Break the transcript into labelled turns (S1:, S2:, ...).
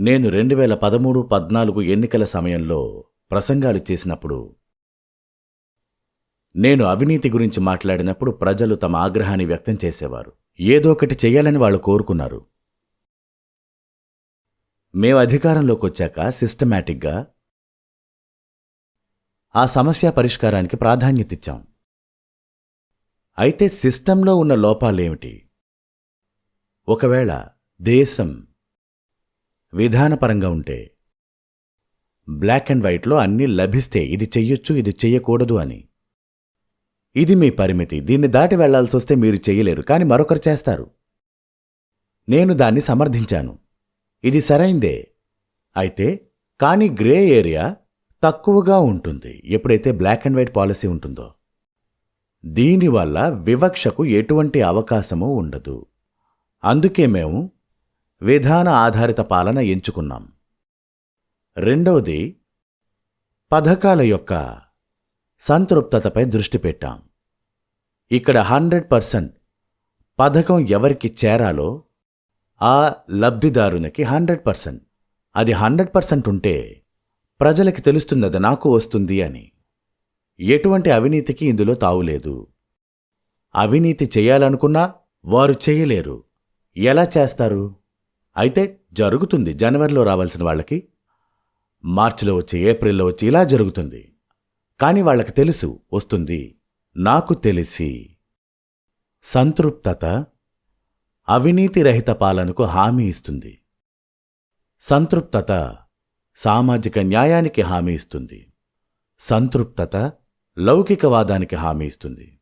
S1: నేను రెండు వేల పదమూడు పద్నాలుగు ఎన్నికల సమయంలో ప్రసంగాలు చేసినప్పుడు నేను అవినీతి గురించి మాట్లాడినప్పుడు ప్రజలు తమ ఆగ్రహాన్ని వ్యక్తం చేసేవారు. ఏదో ఒకటి చేయాలని వాళ్ళు కోరుకున్నారు. మేము అధికారంలోకి వచ్చాక సిస్టమేటిక్గా ఆ సమస్య పరిష్కారానికి ప్రాధాన్యత ఇచ్చాం. అయితే సిస్టంలో ఉన్న లోపాలేమిటి? ఒకవేళ దేశం విధానపరంగా ఉంటే. బ్లాక్ అండ్ వైట్లో అన్నీ లభిస్తే ఇది చెయ్యొచ్చు ఇది చెయ్యకూడదు అని. ఇది మీ పరిమితి. దీన్ని దాటి వెళ్ళాల్సి వస్తే మీరు చెయ్యలేరు కానీ మరొకరు చేస్తారు. నేను దాన్ని సమర్థించాను. ఇది సరైందే. అయితే కానీ గ్రే ఏరియా తక్కువగా ఉంటుంది. ఎప్పుడైతే బ్లాక్ అండ్ వైట్ పాలసీ ఉంటుందో. దీనివల్ల వివక్షకు ఎటువంటి అవకాశమూ ఉండదు. అందుకే మేము విధాన ఆధారిత పాలన ఎంచుకున్నాం. రెండవది పథకాల యొక్క సంతృప్తతపై దృష్టి పెట్టాం. ఇక్కడ హండ్రెడ్ పర్సెంట్ పథకం ఎవరికి చేరాలో ఆ లబ్ధిదారునికి హండ్రెడ్ పర్సెంట్. అది హండ్రెడ్ పర్సెంట్ ఉంటే ప్రజలకి తెలుస్తున్నది నాకు వస్తుంది అని. ఎటువంటి అవినీతికి ఇందులో తావులేదు అవినీతి చేయాలనుకున్నా వారు చేయలేరు. ఎలా చేస్తారు? అయితే జరుగుతుంది. జనవరిలో రావాల్సిన వాళ్ళకి మార్చిలో వచ్చి ఏప్రిల్లో వచ్చి ఇలా జరుగుతుంది. కానీ వాళ్ళకి తెలుసు వస్తుంది. నాకు తెలిసి సంతృప్తత అవినీతి రహిత పాలనకు హామీ ఇస్తుంది. సంతృప్తత సామాజిక న్యాయానికి హామీ ఇస్తుంది. సంతృప్తత లౌకికవాదానికి హామీ ఇస్తుంది.